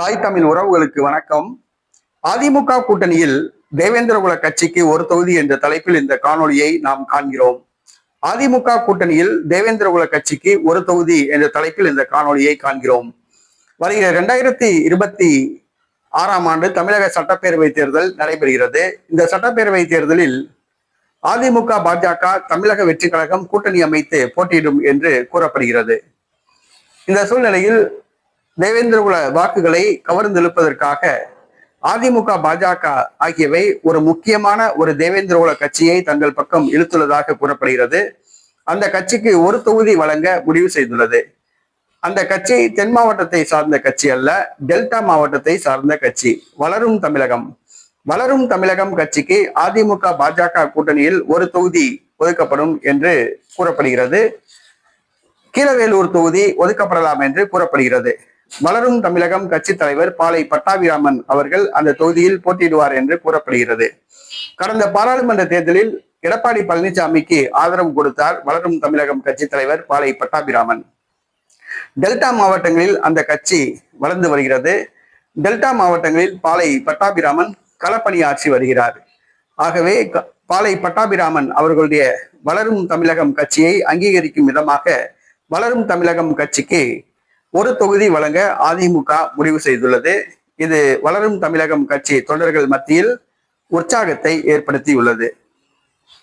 தாய் தமிழ் உறவுகளுக்கு வணக்கம். அதிமுக கூட்டணியில் தேவேந்திரகுல கட்சிக்கு ஒரு தொகுதி என்ற தலைப்பில் இந்த காணொளியை நாம் காண்கிறோம். அதிமுக கூட்டணியில் தேவேந்திர குல கட்சிக்கு ஒரு தொகுதி என்ற தலைப்பில் இந்த காணொளியை காண்கிறோம். வருகிற இரண்டாயிரத்தி இருபத்தி ஆறாம் ஆண்டு தமிழக சட்டப்பேரவை தேர்தல் நடைபெறுகிறது. இந்த சட்டப்பேரவை தேர்தலில் அதிமுக பாஜக தமிழக வெற்றி கழகம் கூட்டணி அமைத்து போட்டியிடும் என்று கூறப்படுகிறது. இந்த சூழ்நிலையில் தேவேந்திரகுல வாக்குகளை கவர்ந்தெழுப்பதற்காக அதிமுக பாஜக ஆகியவை ஒரு முக்கியமான ஒரு தேவேந்திரகுல கட்சியை தங்கள் பக்கம் இழுத்துள்ளதாக கூறப்படுகிறது. அந்த கட்சிக்கு ஒரு தொகுதி வழங்க முடிவு செய்துள்ளது. அந்த கட்சி தென் மாவட்டத்தை சார்ந்த கட்சி அல்ல டெல்டா மாவட்டத்தை சார்ந்த கட்சி. வளரும் தமிழகம். வளரும் தமிழகம் கட்சிக்கு அதிமுக பாஜக கூட்டணியில் ஒரு தொகுதி ஒதுக்கப்படும் என்று கூறப்படுகிறது. கீழவேலூர் தொகுதி ஒதுக்கப்படலாம் என்று கூறப்படுகிறது. வளரும் தமிழகம் கட்சி தலைவர் பாலை பட்டாபிராமன் அவர்கள் அந்த தொகுதியில் போட்டியிடுவார் என்று கூறப்படுகிறது. கடந்த பாராளுமன்ற தேர்தலில் எடப்பாடி பழனிசாமிக்கு ஆதரவு கொடுத்தார் வளரும் தமிழகம் கட்சி தலைவர் பாலை பட்டாபிராமன். டெல்டா மாவட்டங்களில் அந்த கட்சி வளர்ந்து வருகிறது. டெல்டா மாவட்டங்களில் பாலை பட்டாபிராமன் களப்பணியாற்றி வருகிறார். ஆகவே பாலை பட்டாபிராமன் அவர்களுடைய வளரும் தமிழகம் கட்சியை அங்கீகரிக்கும் விதமாக வளரும் தமிழகம் கட்சிக்கு ஒரு தொகுதி வழங்க அதிமுக முடிவு செய்துள்ளது. இது வளரும் தமிழகம் கட்சி தொண்டர்கள் மத்தியில் உற்சாகத்தை ஏற்படுத்தியுள்ளது.